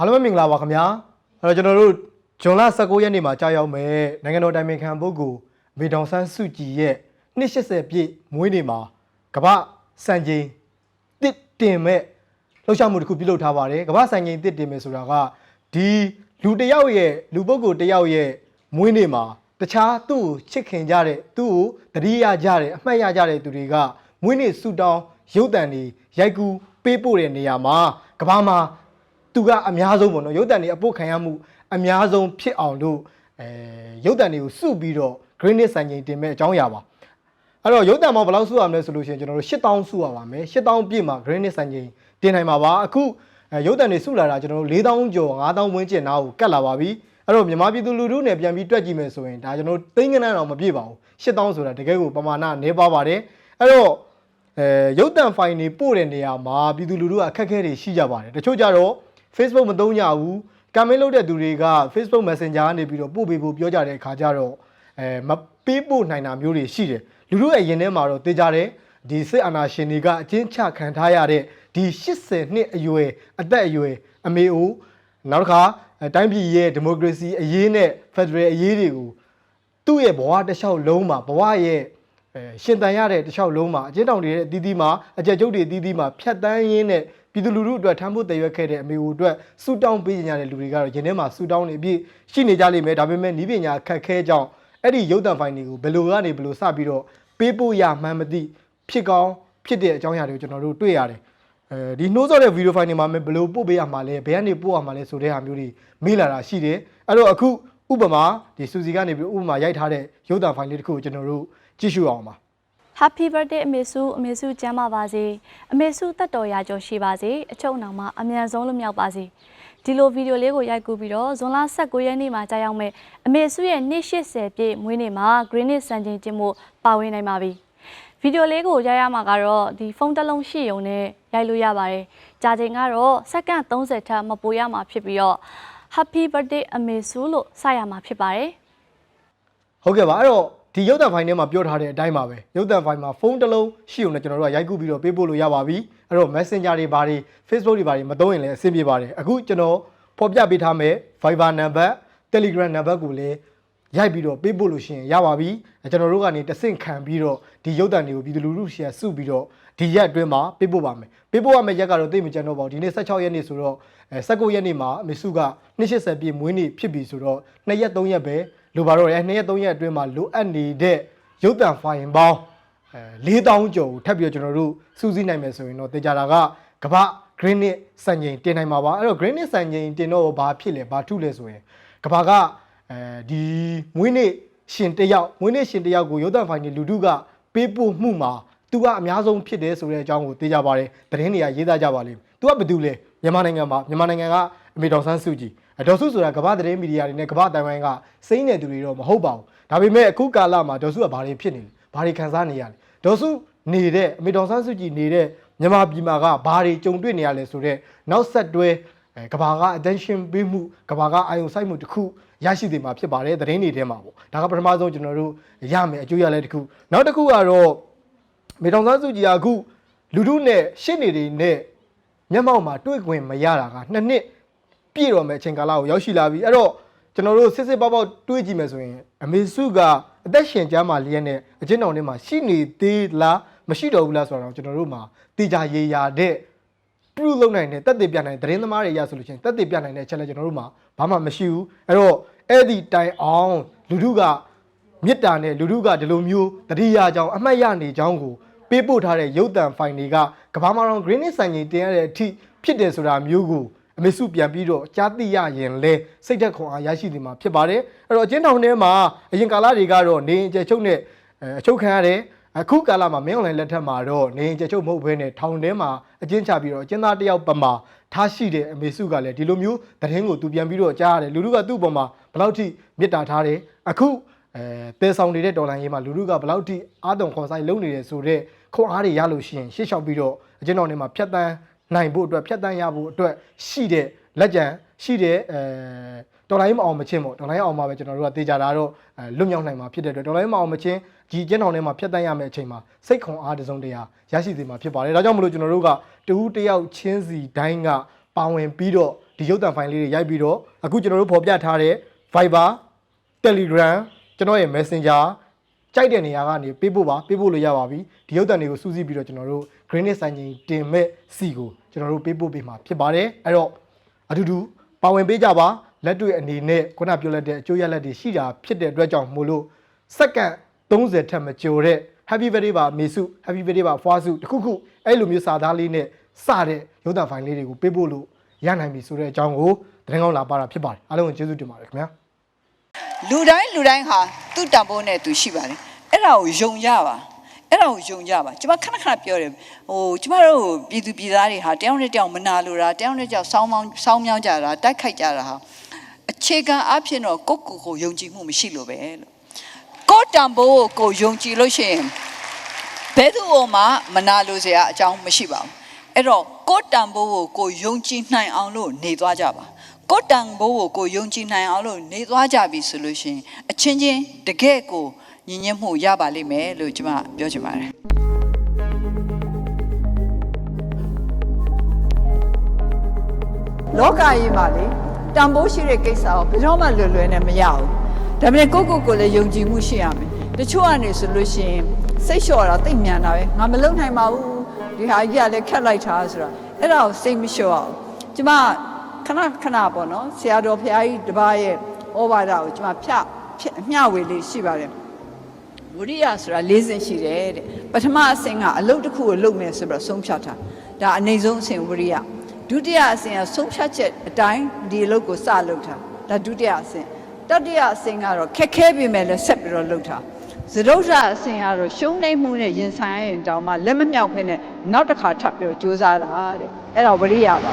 အားလုံးပဲမင်္ဂလာပါခင်ဗျာအဲ့တော့ကျွန်တော်တို့ဂျွန်လ19ရက်နေ့မှာကြာရောက်မယ်နိုင်ငံတော်တိုင်ပင်ခံပုဂ္ဂိုလ်မေတောင်ဆန်းစုကြည်ရဲ့280ပြည့်မွေးနေ့မှာကမ္ဘာစံချိန်တစ်တင်မဲ့လှုပ်ရှားမှုတစ်ခုပြုလုပ်ထားပါတယ်ကမ္ဘာစံချိန်တစ်တင်မဲ့ဆိုတာကဒီလူတစ်ယောက်ရဲ့လူပုဂ္ဂိုလ်တစ်ယောက်ရဲ့မွေးနေ့မှာတခြားသူ့ကိုချစ်ခင်ကြတဲ့သူ့ကိုတတိယကြတဲ့အမှတ်ရကြတဲ့သူတွေကမွေးနေ့ဆူတောင်းရုပ်တံတွေရိုက်ကူးပေးပို့တဲ့နေရာမှာကမ္ဘာမှာ သူကအများဆုံးပေါ့နော်ရုပ်တံတွေအပုတ်ခံရမှုအများဆုံးဖြစ်အောင်လို့အဲရုပ်တံတွေကိုစုပြီးတော့ Greenwich စံချိန်တင်မဲ့အကြောင်းအရာပါအဲ့တော့ရုပ်တံမှာဘယ်လောက်စုရမလဲဆိုလို့ရှိရင်ကျွန်တော်တို့8000စုရပါမယ်8000ပြည့်မှာ Greenwich စံချိန်တင်နိုင်ပါပါအခုအဲရုပ်တံတွေစုလာတာကျွန်တော်တို့4000ကျော်5000ဝန်းကျင်နားကိုကတ်လာပါပြီအဲ့တော့မြန်မာပြည်သူလူထုနဲ့ပြန်ပြီးတွက်ကြည့်မယ်ဆိုရင်ဒါကျွန်တော်တို့သိန်းကနန်းတော့မပြည့်ပါဘူး8000ဆိုတာတကယ်ကိုပမာဏနည်းပါပါတယ်အဲ့တော့အဲရုပ်တံဖိုင်တွေပို့တဲ့နေရာမှာပြည်သူလူထုကအခက်အခဲတွေရှိကြပါတယ်တချို့ကြတော့ Facebook မသုံးကြဘူးကမင်းလုပ်တဲ့သူတွေက Facebook Messenger ကနေပြီးတော့ပို့ပေးဖို့ပြောကြတဲ့အခါကျတော့အဲမပေးပို့နိုင်တာမျိုးတွေရှိတယ်လူထုရဲ့ရင်ထဲမှာတော့သိကြတယ်ဒီစစ်အာဏာရှင်တွေကအချင်းချခံထားရတဲ့ဒီ80နှစ်အရွယ်အသက်အရွယ်အမေအိုနောက်တစ်ခါအဲတိုင်းပြည်ရဲ့ဒီမိုကရေစီအရေးနဲ့ဖက်ဒရယ်အရေးတွေကိုသူ့ရဲ့ဘဝတစ်လျှောက်လုံးမှာဘဝရဲ့အဲ ရှင်တန်ရတဲ့တစ်လျှောက်လုံးမှာအကျဉ်းတောင်တွေရဲ့အသီးသီးမှာအကြက်ကျုပ်တွေအသီးသီးမှာဖြတ်တန်းရင်းနဲ့ပြည်သူလူထုအတွက်ထမ်းဖို့တည်ရွက်ခဲ့တဲ့အမေကိုအတွက်ဆူတောင်းပေးကြတဲ့လူတွေကတော့ယင်းထဲမှာဆူတောင်းနေပြီးရှိနေကြလိမ့်မယ်ဒါပေမဲ့ဤပညာခက်ခဲကြောင်းအဲ့ဒီရုပ်တံဖိုင်တွေကိုဘယ်လိုကနေဘယ်လိုစပြီးတော့ပေးဖို့ရမှန်းမသိဖြစ်ကောင်းဖြစ်တဲ့အကြောင်းအရာတွေကိုကျွန်တော်တို့တွေ့ရတယ်အဲဒီနှိုးဆော်တဲ့ဗီဒီယိုဖိုင်တွေမှာဘယ်လိုပို့ပေးရမှာလဲဘယ်ကနေပို့ရမှာလဲဆိုတဲ့ဟာမျိုးတွေမေးလာတာရှိတယ်အဲ့တော့အခုဥပမာဒီစူစီကနေပြီးဥပမာရိုက်ထားတဲ့ရုပ်သံဖိုင်လေးတစ်ခုကိုကျွန်တော်တို့ ကြည့်ရှုအောင်ပါ Happy birthday အမေစုအမေစုကျမ်းပါပါစေအမေစုတက်တော်ရာကျော်ရှိပါစေအချုပ်နောင်မှာအမြန်ဆုံးလွတ်မြောက်ပါစေဒီလိုဗီဒီယိုလေးကိုရိုက်ကူးပြီးတော့ဇွန်လ19ရက်နေ့မှာကြာရောက်မဲ့အမေစုရဲ့နေ့80ပြည့်မွေးနေ့မှာ Greenwich စံချိန်ကျင်းမှုပါဝင်နိုင်ပါပြီဗီဒီယိုလေးကိုရိုက်ရမှာကတော့ဒီဖုန်းတစ်လုံးရှိရုံနဲ့ရိုက်လို့ရပါတယ်ကြာချိန်ကတော့စက္ကန့်30ထက်မပိုရမှာဖြစ်ပြီးတော့ Happy birthday အမေစုလို့စရမှာဖြစ်ပါတယ်ဟုတ်ကဲ့ပါအဲ့တော့ ဒီရုပ်သံဖိုင်ထဲမှာပြောထားတဲ့အတိုင်းပါပဲရုပ်သံဖိုင်မှာဖုန်းတစ်လုံးရှိုံနဲ့ကျွန်တော်တို့ကရိုက်ကူးပြီးတော့ပေးပို့လို့ရပါပြီအဲ့တော့ Messenger တွေဘာတွေ Facebook တွေဘာတွေမသုံးရင်လည်းအဆင်ပြေပါတယ်အခုကျွန်တော်ဖော်ပြပေးထားမယ် Viber နံပါတ် Telegram နံပါတ်ကိုလည်းရိုက်ပြီးတော့ပေးပို့လို့ရှိရင်ရပါပြီကျွန်တော်တို့ကနေတဆင့်ခံပြီးတော့ဒီရုပ်သံတွေကိုပြည်သူလူထုရှယ်စုပြီးတော့ဒီရက်အတွင်းမှာပေးပို့ပါမယ်ပေးပို့ရမယ့်ရက်ကတော့သိပ်မကြံတော့ပါဘူးဒီနေ့16ရက်နေ့ဆိုတော့အဲ19ရက်နေ့မှာအမေစုက280ပြည့်မွေးနေ့ဖြစ်ပြီဆိုတော့2ရက်3ရက်ပဲ လိုပါတော့တယ်2ရက်3ရက်အတွင်းမှာလိုအပ်နေတဲ့ရုပ်သံဖိုင်ပေါင်းအဲ4000ကျော်ကိုထပ်ပြီးတော့ကျွန်တော်တို့စူးစီးနိုင်မယ်ဆိုရင်တော့တေချာတာကကမ္ဘာ Greenwich စံချိန်တင်နိုင်မှာပါအဲ့တော့ Greenwich စံချိန်တင်တော့ဘာဖြစ်လဲဘာထုလဲဆိုရင်ကမ္ဘာကအဲဒီမွေးနေ့ရှင်တစ်ယောက်မွေးနေ့ရှင်တစ်ယောက်ကိုရုပ်သံဖိုင်တွေလူထုကပေးပို့မှုမှာသူကအများဆုံးဖြစ်တယ်ဆိုတဲ့အကြောင်းကိုသိကြပါတယ်သတင်းတွေကရေးသားကြပါလိမ့်မယ်သူကဘာတူလဲမြန်မာနိုင်ငံမှာမြန်မာနိုင်ငံကအမေတော်ဆန်းစုကြည်အ ဒေါ်စုဆိုတာကမ္ဘာသတင်းမီဒီယာတွေနဲ့ကမ္ဘာတိုင်ဝမ်ကစိမ့်နေသူတွေတော့မဟုတ်ပါဘူးဒါပေမဲ့အခုကာလမှာဒေါ်စုကဘာတွေဖြစ်နေလဲဘာတွေခံစားနေရလဲဒေါ်စုနေတဲ့အမေတော်ဆန်းစုကြည်နေတဲ့မြန်မာပြည်မှာကဘာတွေကြုံတွေ့နေရလဲဆိုတော့နောက်ဆက်တွဲအဲကဘာက attention ပေးမှုကဘာကအာယုံစိုက်မှုတစ်ခုရရှိနေမှာဖြစ်ပါတယ်သတင်းတွေထဲမှာပေါ့ဒါကပထမဆုံးကျွန်တော်တို့ရမယ်အကျိုးရလဲတစ်ခုနောက်တစ်ခုကတော့မေတောင်သားစုကြည်ကအခုလူထုနဲ့ရှစ်နေတွေနဲ့မျက်မှောက်မှာတွေ့ခွင့်မရတာကနှစ်နှစ် ပြည့်တော့မယ်အချိန်ကာလကိုရောက်ရှိလာပြီအဲ့တော့ကျွန်တော်တို့စစ်စစ်ပေါက်ပေါက်တွေးကြည့်မယ်ဆိုရင်အမေစုကအသက်ရှင်ကြမှာလျက်နဲ့အချင်းတော်ထဲမှာရှိနေသေးလားမရှိတော့ဘူးလားဆိုတော့ကျွန်တော်တို့မှာတေချာရေရာတဲ့ပြုလုပ်နိုင်တဲ့တက်တည်ပြနိုင်တဲ့သတင်းသမားတွေရဆိုလို့ရှိရင်တက်တည်ပြနိုင်တဲ့အချက်လည်းကျွန်တော်တို့မှာဘာမှမရှိဘူးအဲ့တော့အဲ့ဒီတိုင်အောင်လူထုကမေတ္တာနဲ့လူထုကဒီလိုမျိုးတတိယကြောင်အမှတ်ရနေကြောင်းကိုပေးပို့ထားတဲ့ရုပ်တံဖိုင်တွေကကဘာမာရောင် green ဆိုင်ကြီးတင်ရတဲ့အထိဖြစ်တယ်ဆိုတာမျိုးကို အမေစုပြန်ပြီးတော့ကြားသိရရင်လဲစိတ်သက်ခွန်အားရရှိနေမှာဖြစ်ပါတယ်အဲ့တော့အချင်းတောင်ထဲမှာအရင်ကာလတွေကတော့နေအကျချုပ်နဲ့အဲအချုပ်ခံရတယ်အခုကာလမှာမင်းအွန်လိုင်းလက်ထက်မှာတော့နေအကျချုပ်မဟုတ်ဘဲနဲ့ထောင်ထဲမှာအကျဉ်းချပြီးတော့အကျဉ်းသားတစ်ယောက်ပမာထားရှိတဲ့အမေစုကလည်းဒီလိုမျိုးသတင်းကိုသူပြန်ပြီးတော့ကြားရတယ်လူလူကသူ့ပေါ်မှာဘယ်လောက်ထိမေတ္တာထားတယ်အခုအဲတဲဆောင်နေတဲ့ဒေါ်လာရေးမှာလူလူကဘယ်လောက်ထိအာတုံခွန်ဆိုင်လုပ်နေတယ်ဆိုတော့ခွန်အားတွေရလို့ရှိရင်ရှေ့လျှောက်ပြီးတော့အကျဉ်းတော်တွေမှာဖြတ်တန်း နိုင်ဖို့အတွက်ဖြတ်တန်းရဖို့အတွက်ရှိတဲ့လက်ကျန်ရှိတဲ့အဲဒေါ်လာရေးမအောင်မချင်းပေါ့ဒေါ်လာရေးအောင်မှာပဲကျွန်တော်တို့ကတေချာတာတော့အဲလွတ်မြောက်နိုင်မှာဖြစ်တဲ့အတွက်ဒေါ်လာရေးမအောင်မချင်းဒီကျင်းတော်ထဲမှာဖြတ်တန်းရမယ့်အချိန်မှာစိတ်ခွန်အားတစ်စုံတရာရရှိသေးမှာဖြစ်ပါတယ်ဒါကြောင့်မလို့ကျွန်တော်တို့ကတူးတယောက်ချင်းစီတိုင်းကပါဝင်ပြီးတော့ဒီရုပ်သံဖိုင်လေးတွေရိုက်ပြီးတော့အခုကျွန်တော်တို့ဖော်ပြထားတဲ့ Viber Telegram ကျွန်တော်ရဲ့ Messenger ကြိုက်တဲ့နေရာကနေပေးဖို့ပါပေးဖို့လို့ရပါပြီဒီရုပ်သံတွေကိုစူးစီးပြီးတော့ကျွန်တော်တို့ Greenit ဆိုင်ကြီးတင်မဲ့စီကို ကျွန်တော်တို့ပေးဖို့ပေးမှာဖြစ်ပါတယ်အဲ့တော့အတူတူပါဝင်ပေးကြပါလက်တွေ့အနေနဲ့ခုနပြောလိုက်တဲ့အကျိုးရလဒ်တွေရှိတာဖြစ်တဲ့အတွက်ကြောင့်မို့လို့စက္ကန့်30ထက်မကျော်တဲ့ Happy birthday ပါမေစု Happy birthday ပါဖွားစုတခုခုအဲ့လိုမျိုးစာသားလေးနဲ့စတဲ့ရုပ်သံဖိုင်လေးတွေကိုပေးဖို့လို့ရနိုင်ပြီဆိုတဲ့အကြောင်းကိုသတင်းကောင်းလာပါတာဖြစ်ပါတယ်အားလုံးကိုကျေးဇူးတင်ပါတယ်ခင်ဗျာလူတိုင်းလူတိုင်းဟာသူ့တန်ဖိုးနဲ့သူရှိပါတယ်အဲ့ဒါကိုယုံကြပါ အဲ့ဒါကိုယုံကြပါကျွန်မခဏခဏပြောတယ်ဟိုကျွန်မတို့ပြည်သူပြည်သားတွေဟာတယောက်နဲ့တယောက်မနာလိုတာတယောက်နဲ့တယောက်စောင်းမောင်းစောင်းမြောင်းကြတာတိုက်ခိုက်ကြတာဟာအခြေခံအဖြစ်တော့ကိုယ့်ကိုယ်ကိုယုံကြည်မှုမရှိလို့ပဲလို့ကိုယ့်တန်ဖိုးကိုကိုယ်ယုံကြည်လို့ရှိရင်ဘယ်သူ့မှမနာလိုစရာအကြောင်းမရှိပါဘူးအဲ့တော့ကိုယ့်တန်ဖိုးကိုကိုယ်ယုံကြည်နိုင်အောင်လို့နေသွားကြပါကိုယ့်တန်ဖိုးကိုကိုယ်ယုံကြည်နိုင်အောင်လို့နေသွားကြပြီဆိုလို့ရှိရင်အချင်းချင်းတကယ့်ကို ညီညွတ်မှုရပါလိမ့်မယ်လို့ကျွန်မပြောချင်ပါတယ်လောကကြီးမှာလေတန်ဖိုးရှိတဲ့ကိစ္စကိုဘယ်တော့မှလွယ်လွယ်နဲ့မရဘူးဒါပေမဲ့ကိုယ့်ကိုယ်ကိုယ်လည်းယုံကြည်မှုရှိရမယ်တချို့ကနေဆိုလို့ရှိရင်စိတ်လျှော့တာသိပ်မြန်တာပဲငါမလုံနိုင်ပါဘူးဒီဟာကြီးကလည်းခက်လိုက်တာဆိုတော့အဲ့ဒါကိုစိတ်မလျှော့အောင်ကျမခဏခဏပေါ့နော်ဆရာတော်ဘုရားကြီးတပါးရဲ့ဩဝါဒကိုကျမဖြဖြမျှဝေလေးရှိပါတယ် ဝိရိယဆိုတာ၄ဆင့်ရှိတယ်တဲ့ပထမအဆင့်ကအလုပ်တစ်ခုကိုလုပ်မယ်ဆိုတော့ဆုံးဖြတ်တာဒါအနေဆုံးအဆင့်ဝိရိယဒုတိယအဆင့်ကဆုံးဖြတ်ချက်အတိုင်းဒီအလုပ်ကိုစလုပ်တာဒါဒုတိယအဆင့်တတိယအဆင့်ကတော့ခက်ခဲပြီမဲ့လည်းဆက်ပြီးတော့လုပ်တာသဒုဋ္ဌအဆင့်ကတော့ရှုံးနေမှုနဲ့ရင်ဆိုင်ရရင်တောင်မှလက်မမြောက်ဖ ೇನೆ နောက်တစ်ခါထပ်ပြီးတော့ကြိုးစားတာတဲ့အဲ့ဒါဝိရိယပါ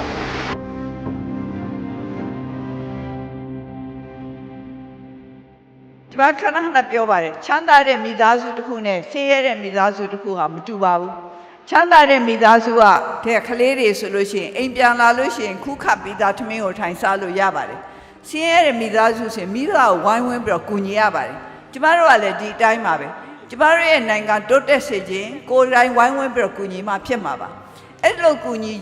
မှာခဏခဏပြောပါတယ်ချမ်းသာတဲ့မိသားစုတစ်ခုနဲ့ဆင်းရဲတဲ့မိသားစုတစ်ခုဟာမတူပါဘူးချမ်းသာတဲ့မိသားစုကတဲ့ကလေးတွေဆိုလို့ရှိရင်အိမ်ပြန်လာလို့ရှိရင်ခုခတ်ပြီးသားထမင်းကိုထိုင်စားလို့ရပါတယ်ဆင်းရဲတဲ့မိသားစုဆိုရင်မိသားကိုဝိုင်းဝန်းပြီးတော့ကူညီရပါတယ်ကျမတို့ကလည်းဒီအတိုင်းပါပဲကျမတို့ရဲ့နိုင်ငံတိုးတက်စေခြင်းကိုယ်တိုင်ဝိုင်းဝန်းပြီးတော့ကူညီမှဖြစ်မှာပါအဲ့လိုကူညီ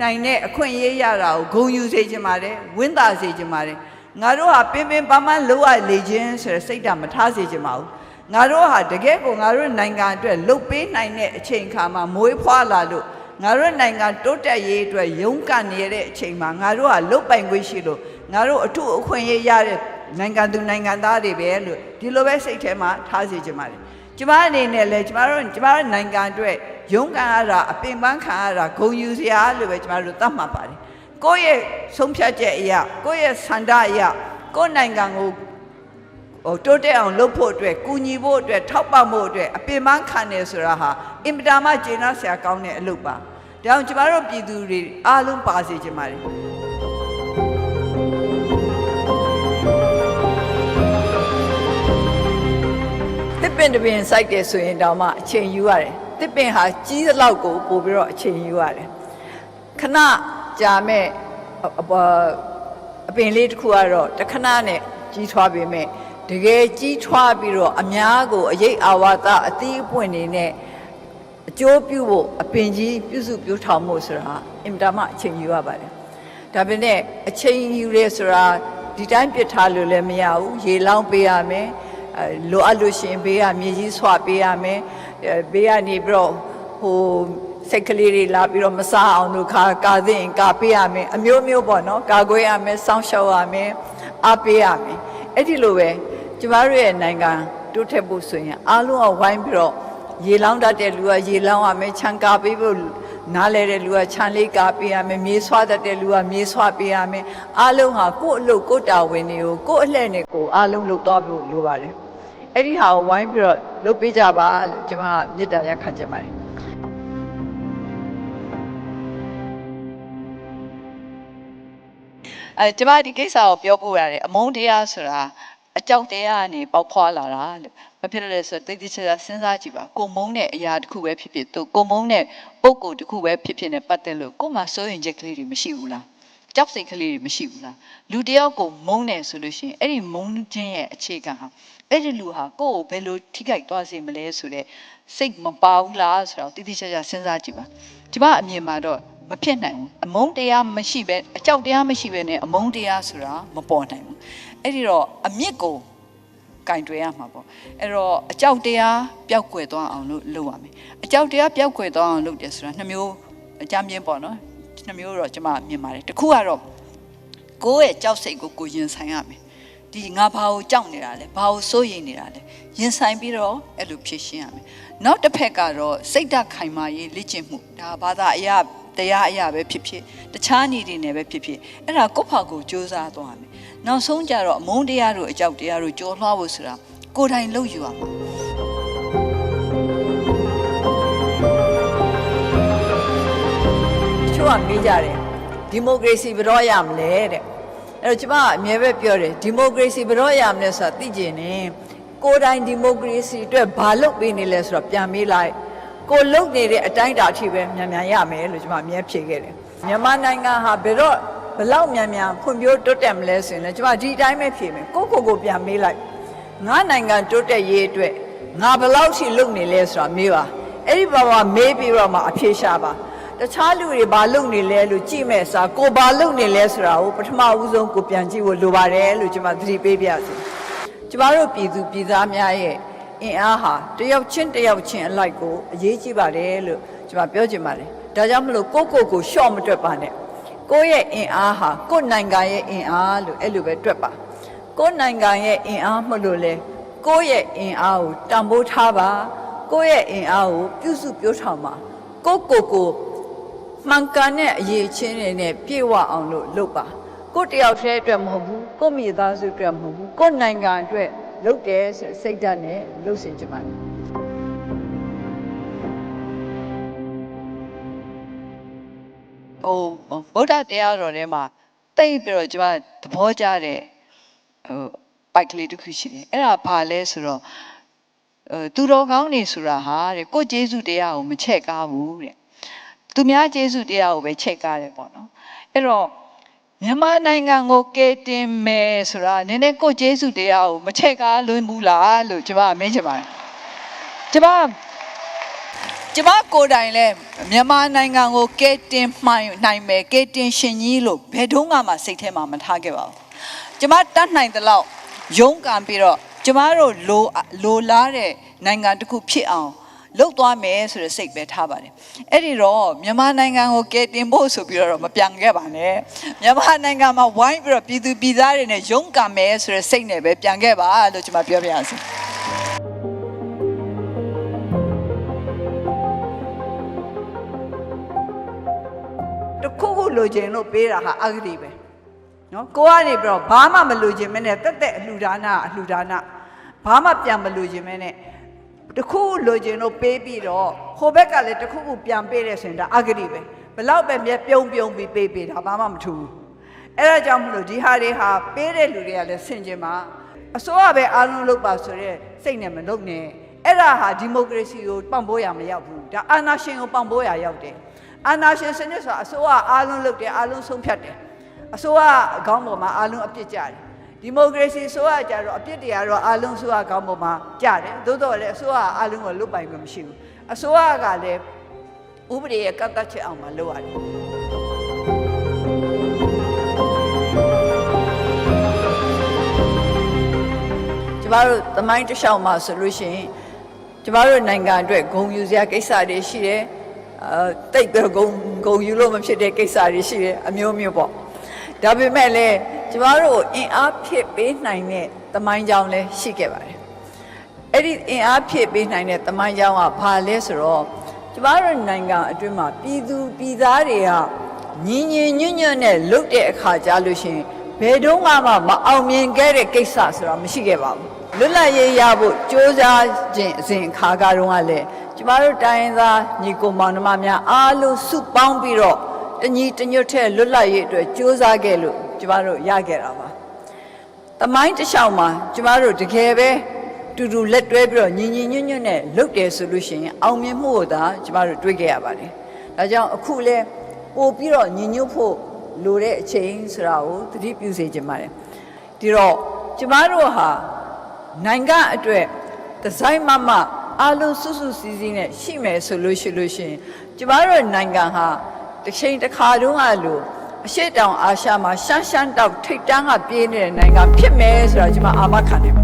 နိုင်တဲ့အခွင့်အရေးရတာကိုဂုဏ်ယူစေခြင်းပါတယ်ဝင်းသာစေခြင်းပါတယ် ငါတို့ဟာပင်ပင်ပန်းပန်းလှုပ်ရလေခြင်းဆိုတဲ့စိတ်ဓာတ်မထားစေချင်ပါဘူးငါတို့ဟာတကယ်ကိုငါတို့နိုင်ငံအတွက်လှုပ်ပေးနိုင်တဲ့အချိန်ခါမှာမွေးဖွားလာလို့ငါတို့နိုင်ငံတိုးတက်ရေးအတွက်ရုန်းကန်နေရတဲ့အချိန်မှာငါတို့ဟာလှုပ်ပိုင်ခွင့်ရှိလို့ငါတို့အထုအခွင့်အရေးရတဲ့နိုင်ငံသူနိုင်ငံသားတွေပဲလို့ဒီလိုပဲစိတ်ထဲမှာထားစေချင်ပါတယ်ကျမအနေနဲ့လည်းကျမတို့ကျမတို့နိုင်ငံအတွက်ရုန်းကန်ရတာအပင်ပန်းခံရတာဂုဏ်ယူစရာလို့ပဲကျမတို့သတ်မှတ်ပါတယ် ကိုယ့်ရဲ့ဆုံးဖြတ်ချက်အရာကိုယ့်ရဲ့ဆန္ဒအရာကိုယ့်နိုင်ငံကိုဟိုတိုးတက်အောင်လုပ်ဖို့အတွက်ကူညီဖို့အတွက်ထောက်ပံ့ဖို့အတွက်အပင်ပန်းခံနေဆိုတာဟာအင်မတန်မှကျေနပ်စရာကောင်းတဲ့အလုပ်ပါဒါကြောင့်ကျမတို့ပြည်သူတွေအားလုံးပါစေချင်ပါတယ်တစ်ပင်တစ်ပင်စိုက်တယ်ဆိုရင်တောင်မှအချိန်ယူရတယ်တစ်ပင်ဟာကြီးသလောက်ကိုပို့ပြီးတော့အချိန်ယူရတယ်ခဏ ကြာမဲ့အအပေါ်အပင်လေးတစ်ခုကတော့တစ်ခဏနဲ့ကြီးထွားပေမဲ့တကယ်ကြီးထွားပြီးတော့အများကိုအရေးအာဝါဒအသီးအပွင့်နေနဲ့အကျိုးပြုဖို့အပင်ကြီးပြုစုပြုထောင်မှုဆိုတာအင်မတန်မှအချိန်ယူရပါတယ်ဒါပေမဲ့အချိန်ယူရဲဆိုတာဒီတိုင်းပြစ်ထားလို့လည်းမရဘူးရေလောင်းပေးရမယ်အဲလိုအပ်လို့ရှရင်ဘေးကမြေကြီးဆွပေးရမယ်အဲဘေးကနေပြီးတော့ဟို စိတ်ကလေးတွေလာပြီးတော့မစားအောင်လို့ခါကာသိရင်ကာပေးရမယ်အမျိုးမျိုးပေါ့နော်ကာကွယ်ရမယ်စောင့်ရှောက်ရမယ်အားပေးရမယ်အဲ့ဒီလိုပဲကျမတို့ရဲ့နိုင်ငံတိုးတက်ဖို့ဆိုရင်အားလုံးကဝိုင်းပြီးတော့ရေလောင်းတတ်တဲ့လူကရေလောင်းရမယ်ခြံကာပေးဖို့နားလဲတဲ့လူကခြံလေးကာပေးရမယ်မြေဆွားတတ်တဲ့လူကမြေဆွားပေးရမယ်အားလုံးဟာကိုယ့်အလုပ်ကိုယ့်တာဝန်တွေကိုကိုယ့်အလှည့်နဲ့ကိုယ်အားလုံးလုပ်သွားဖို့လိုပါတယ်အဲ့ဒီဟာကိုဝိုင်းပြီးတော့လုပ်ပေးကြပါလို့ကျမကမေတ္တာရပ်ခံချင်ပါတယ် အဲကျမဒီကိစ္စကိုပြောဖို့ရတယ်အမုန်းတရားဆိုတာအကြောက်တရားကနေပေါက်ဖွာလာတာလို့မဖြစ်လို့လဲဆိုတော့တိတ်တိကျကျစဉ်းစားကြည့်ပါကိုမုန်းတဲ့အရာတစ်ခုပဲဖြစ်ဖြစ်သူကိုမုန်းတဲ့ပုံကိုယ်တစ်ခုပဲဖြစ်ဖြစ်နဲ့ပတ်သက်လို့ကိုယ်မှာစိုးရင်ချက်ကလေးတွေမရှိဘူးလားကြောက်စိတ်ကလေးတွေမရှိဘူးလားလူတစ်ယောက်ကိုမုန်းတယ်ဆိုလို့ရှိရင်အဲ့ဒီမုန်းခြင်းရဲ့အခြေခံဟာအဲ့ဒီလူဟာကိုယ့်ကိုဘယ်လိုထိခိုက်သွားစေမလဲဆိုတဲ့စိတ်မပါဘူးလားဆိုတော့တိတိကျကျစဉ်းစားကြည့်ပါဒီမအမြင်မှာတော့ မဖြစ်နိုင်ဘူးအမုန်းတရားမရှိပဲအကြောက်တရားမရှိပဲနဲ့အမုန်းတရားဆိုတာမပေါ်နိုင်ဘူးအဲ့ဒီတော့အမြင့်ကိုကင်တွယ်ရမှာပေါ့အဲ့တော့အကြောက်တရားပျောက်ကွယ်သွားအောင်လို့လုပ်ရမယ်အကြောက်တရားပျောက်ကွယ်သွားအောင်လုပ်တယ်ဆိုတာနှစ်မျိုးအကြမ်းပြင်းပေါ့နော်နှစ်မျိုးတော့ကျွန်မမြင်ပါတယ်တစ်ခုကတော့ကိုယ့်ရဲ့ကြောက်စိတ်ကိုကိုရင်ဆိုင်ရမယ်ဒီငါဘာကိုကြောက်နေတာလဲဘာကိုစိုးရိမ်နေတာလဲရင်ဆိုင်ပြီးတော့အဲ့လိုဖြေရှင်းရမယ်နောက်တစ်ဖက်ကတော့စိတ်ဓာတ်ခိုင်မာရေးလေ့ကျင့်မှုဒါဘာသာအရာ တရားအရာပဲဖြစ်ဖြစ်တခြားနေတွေနဲ့ပဲဖြစ်ဖြစ်အဲ့ဒါကိုယ့်ဖာကိုစူးစမ်းသွားရမယ်နောက်ဆုံးကြတော့အမုန်းတရားတို့အကြောက်တရားတို့ကြော်လွှားဖို့ဆိုတာကိုယ်တိုင်လုပ်ယူရမှာချို့ကမေးကြတယ်ဒီမိုကရေစီဘယ်တော့ရမလဲတဲ့အဲ့တော့ကျမကအမြဲပဲပြောတယ်ဒီမိုကရေစီဘယ်တော့ရမလဲဆိုတာသိကျင်နေကိုယ်တိုင်ဒီမိုကရေစီအတွက်ဘာလုပ်ပေးနေလဲဆိုတော့ပြန်မေးလိုက် ကိုလုပ်နေတဲ့အတိုင်းအတာအထိပဲမြန်မြန်ရမယ်လို့ကျမအမြဲဖြေခဲ့တယ်မြန်မာနိုင်ငံဟာဘယ်တော့ဘယ်လောက်မြန်မြန်ဖွံ့ဖြိုးတိုးတက်မလဲဆိုရင်လည်းကျမဒီအတိုင်းပဲဖြေမယ်ကိုယ့်ကိုယ်ကိုပြန်မေးလိုက်ငါနိုင်ငံတိုးတက်ရေးအတွက်ငါဘယ်လောက်ထိလုပ်နေလဲဆိုတာမေးပါအဲ့ဒီဘာမှမေးပြီးတော့မှအဖြေရှာပါတခြားလူတွေဘာလုပ်နေလဲလို့ကြည့်မဲ့အစားကိုဘာလုပ်နေလဲဆိုတာကိုပထမဦးဆုံးကိုပြန်ကြည့်ဖို့လိုပါတယ်လို့ကျွန်မသတိပေးပြစီကျမတို့ပြည်သူပြည်သားများရဲ့ အင်အားဟာတယောက်ချင်းတယောက်ချင်းအလိုက်ကိုအရေးကြီးပါတယ်လို့ကျွန်မပြောချင်ပါတယ်ဒါကြောင့်မလို့ကိုယ့်ကိုယ်ကိုရှော့မတွက်ပါနဲ့ကိုယ့်ရဲ့အင်အားဟာကိုယ့်နိုင်ငံရဲ့အင်အားလို့အဲ့လိုပဲတွက်ပါကိုယ့်နိုင်ငံရဲ့အင်အားမလို့လဲကိုယ့်ရဲ့အင်အားကိုတန်ဖိုးထားပါကိုယ့်ရဲ့အင်အားကိုပြုစုပြောထောင်ပါကိုယ့်ကိုယ်ကိုမှန်ကန်တဲ့အရေးချင်းတွေနဲ့ပြည့်ဝအောင်လို့လုပ်ပါကိုယ့်တယောက်တည်းအတွက်မဟုတ်ဘူးကိုယ့်မိသားစုအတွက်မဟုတ်ဘူးကိုယ့်နိုင်ငံအတွက် လုပ်တယ်ဆိုတဲ့စိတ်ဓာတ်နဲ့လုပ်ဆင်ကြပါမယ်ဟိုဗုဒ္ဓတရားတော်ထဲမှာတိတ်ပြီးတော့ကျွန်မသဘောကျတဲ့ဟိုပိုက်ကလေးတစ်ခုရှိတယ်အဲ့ဒါဘာလဲဆိုတော့အဲသူတော်ကောင်းနေဆိုတာဟာတဲ့ကိုယ်ကျေးဇူးတရားကိုမချက်ကားဘူးတဲ့သူများကျေးဇူးတရားကိုပဲချက်ကားတယ်ပေါ့နော်အဲ့တော့ မြန်မာနိုင်ငံကိုကယ်တင်မယ်ဆိုတာနည်းနည်းကိုယ်ကျေးဇူးတရားကိုမချက်ကားလွန်းဘူးလားလို့ကျွန်မကမေးချင်ပါတယ်ကျွန်မကျမကိုယ်တိုင်လဲမြန်မာနိုင်ငံကိုကဲတင်မှိုင်နိုင်မယ်ကဲတင်ရှင်ကြီးလို့ဘယ်တော့မှစိတ်ထဲမှာမထားခဲ့ပါဘူးကျမတတ်နိုင်တဲ့လောက်ရုန်းကန်ပြီးတော့ကျမတို့လိုလိုလားတဲ့နိုင်ငံတစ်ခုဖြစ်အောင် လှုပ်သွားမယ်ဆိုတဲ့စိတ်ပဲထားပါတယ်အဲ့ဒီတော့မြန်မာနိုင်ငံကိုကဲတင်ဖို့ဆိုပြီးတော့မပြန်ခဲ့ပါနဲ့မြန်မာနိုင်ငံမှာဝိုင်းပြီးတော့ပြည်သူပြည်သားတွေနဲ့ရုန်းကန်မယ်ဆိုတဲ့စိတ်နဲ့ပဲပြန်ခဲ့ပါလို့ကျမပြောပြရစီတခုခုလိုချင်လို့ပေးတာဟာအဂတိပဲနော်ကိုကနေပြီးတော့ဘာမှမလိုချင်မနဲ့တက်တက်အလှူဒါနအလှူဒါနဘာမှပြန်မလိုချင်မနဲ့ တခုခုလိုချင်လို့ပေးပြီးတော့ဟိုဘက်ကလည်းတခုခုပြန်ပေးတယ်ဆိုရင်ဒါအဂတိပဲဘလောက်ပဲမြက်ပြုံးပြုံးပြီးပေးပေးတာဘာမှမထူဘူးအဲ့ဒါကြောင့်မလို့ဒီဟာတွေဟာပေးတဲ့လူတွေကလည်းဆင်ခြင်ပါအစိုးရပဲအားလုံးလုပ်ပါဆိုတဲ့စိတ်နဲ့မလုပ်နဲ့အဲ့ဒါဟာဒီမိုကရေစီကိုပံ့ပိုးရမရောက်ဘူးဒါအာဏာရှင်ကိုပံ့ပိုးရရောက်တယ်အာဏာရှင်စနစ်ဆိုတာအစိုးရအားလုံးလုပ်တယ်အားလုံးဆုံးဖြတ်တယ်အစိုးရခေါင်းပေါ်မှာအားလုံးအပြစ်ကြတယ် ဒီမိုကရေစီအစိုးရကြတော့အပြစ်တရားတော့အားလုံးအစိုးရခေါင်းပေါ်မှာကြတယ်သို့တော်လည်းအစိုးရအားလုံးကိုလွတ်ပိုင်ခွင့်မရှိဘူးအစိုးရကလည်းဥပဒေရဲ့ကတ်သက်ချက်အောင်မှာလုပ်ရတယ်ကျမတို့သမိုင်းတစ်လျှောက်မှာဆိုလို့ရှိရင်ကျမတို့နိုင်ငံအတွက်ဂုံယူစရာကိစ္စတွေရှိတယ်အဲတိတ်တော့ဂုံဂုံယူလို့မဖြစ်တဲ့ကိစ္စတွေရှိတယ်အမျိုးမျိုးပေါ့ဒါပေမဲ့လည်း ကျမတို့အင်အားဖြစ်ပေးနိုင်တဲ့သမိုင်းကြောင်းလည်းရှိခဲ့ပါတယ်အဲ့ဒီအင်အားဖြစ်ပေးနိုင်တဲ့သမိုင်းကြောင်းကဘာလဲဆိုတော့ကျမတို့နိုင်ငံအတွင်းမှာပြည်သူပြည်သားတွေကညီညီညွတ်ညွတ်နဲ့လုပ်တဲ့အခါကြားလို့ရှိရင်ဘယ်တော့မှမအောင်မြင်ခဲ့တဲ့ကိစ္စဆိုတာမရှိခဲ့ပါဘူးလွတ်လပ်ရေးရဖို့ကြိုးစားခြင်းအစဉ်အခါကတုန်းကလည်းကျမတို့တိုင်းရင်းသားညီကိုမောင်နှမများအားလုံးစုပေါင်းပြီးတော့တညီတညွတ်တဲ့လွတ်လပ်ရေးအတွက်ကြိုးစားခဲ့လို့ ကျမတို့ရခဲ့တာပါ။တမိုင်းတစ်လျှောက်မှာကျမတို့တကယ်ပဲတူတူလက်တွဲပြီးတော့ညီညီညွတ်ညွတ်နဲ့လုပ်တယ်ဆိုလို့ရှိရင်အောင်မြင်မှုကိုသာကျမတို့တွေ့ခဲ့ရပါတယ်။ဒါကြောင့်အခုလဲပို့ပြီးတော့ညီညွတ်ဖို့လိုတဲ့အချိန်ဆိုတာကိုသတိပြုစေချင်ပါတယ်။ဒီတော့ကျမတို့ဟာနိုင်ငံအတွက်ဒီဇိုင်းမမအားလုံးစွတ်စွတ်စည်းစည်းနဲ့ရှိမယ်ဆိုလို့ရှိလို့ရှိရင်ကျမတို့နိုင်ငံဟာတစ်ချိန်တစ်ခါတုန်းကလို့ အရှိတောင်အာရှမှာရှမ်းရှမ်းတောက်ထိတ်တန်းကပြေးနေတဲ့နိုင်ငံဖြစ်မယ်ဆိုတာကျွန်မအာမခံနေပါတယ်